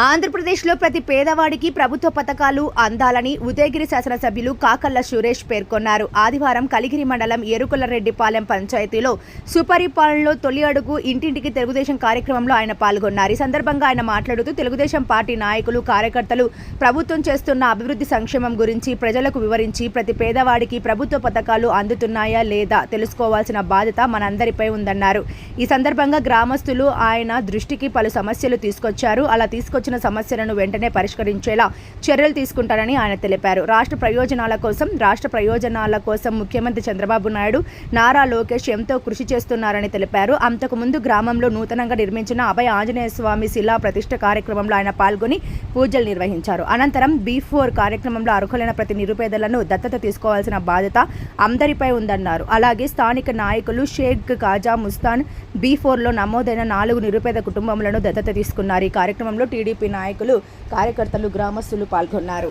ఆంధ్రప్రదేశ్లో ప్రతి పేదవాడికి ప్రభుత్వ పథకాలు అందాలని ఉదయగిరి శాసనసభ్యులు కాకల్ల సురేష్ పేర్కొన్నారు. ఆదివారం కలిగిరి మండలం ఎరుకులరెడ్డిపాలెం పంచాయతీలో సుపరిపాలనలో తొలి అడుగు ఇంటింటికి తెలుగుదేశం కార్యక్రమంలో ఆయన పాల్గొన్నారు. ఈ సందర్భంగా ఆయన మాట్లాడుతూ తెలుగుదేశం పార్టీ నాయకులు కార్యకర్తలు ప్రభుత్వం చేస్తున్న అభివృద్ధి సంక్షేమం గురించి ప్రజలకు వివరించి ప్రతి పేదవాడికి ప్రభుత్వ పథకాలు అందుతున్నాయా లేదా తెలుసుకోవాల్సిన బాధ్యత మనందరిపై ఉందన్నారు. ఈ సందర్భంగా గ్రామస్తులు ఆయన దృష్టికి పలు సమస్యలు తీసుకొచ్చారు. అలా వచ్చిన సమస్యలను వెంటనే పరిష్కరించేలా చర్యలు తీసుకుంటారని ఆయన తెలిపారు. రాష్ట్ర ప్రయోజనాల కోసం రాష్ట్ర ప్రయోజనాల కోసం ముఖ్యమంత్రి చంద్రబాబు నాయుడు నారా లోకేష్ ఎంతో కృషి చేస్తున్నారని తెలిపారు. అంతకుముందు గ్రామంలో నూతనంగా నిర్మించిన అభయ ఆంజనేయ స్వామి శిలా ప్రతిష్ట కార్యక్రమంలో ఆయన పాల్గొని పూజలు నిర్వహించారు. అనంతరం బీ ఫోర్ కార్యక్రమంలో అర్హులైన ప్రతి నిరుపేదలను దత్తత తీసుకోవాల్సిన బాధ్యత అందరిపై ఉందన్నారు. అలాగే స్థానిక నాయకులు షేక్ కాజా ముస్తాన్ బీ ఫోర్లో నమోదైన నాలుగు నిరుపేద కుటుంబములను దత్తత తీసుకున్నారు. ఈ కార్యక్రమంలో టీడీపీ నాయకులు కార్యకర్తలు గ్రామస్తులు పాల్గొన్నారు.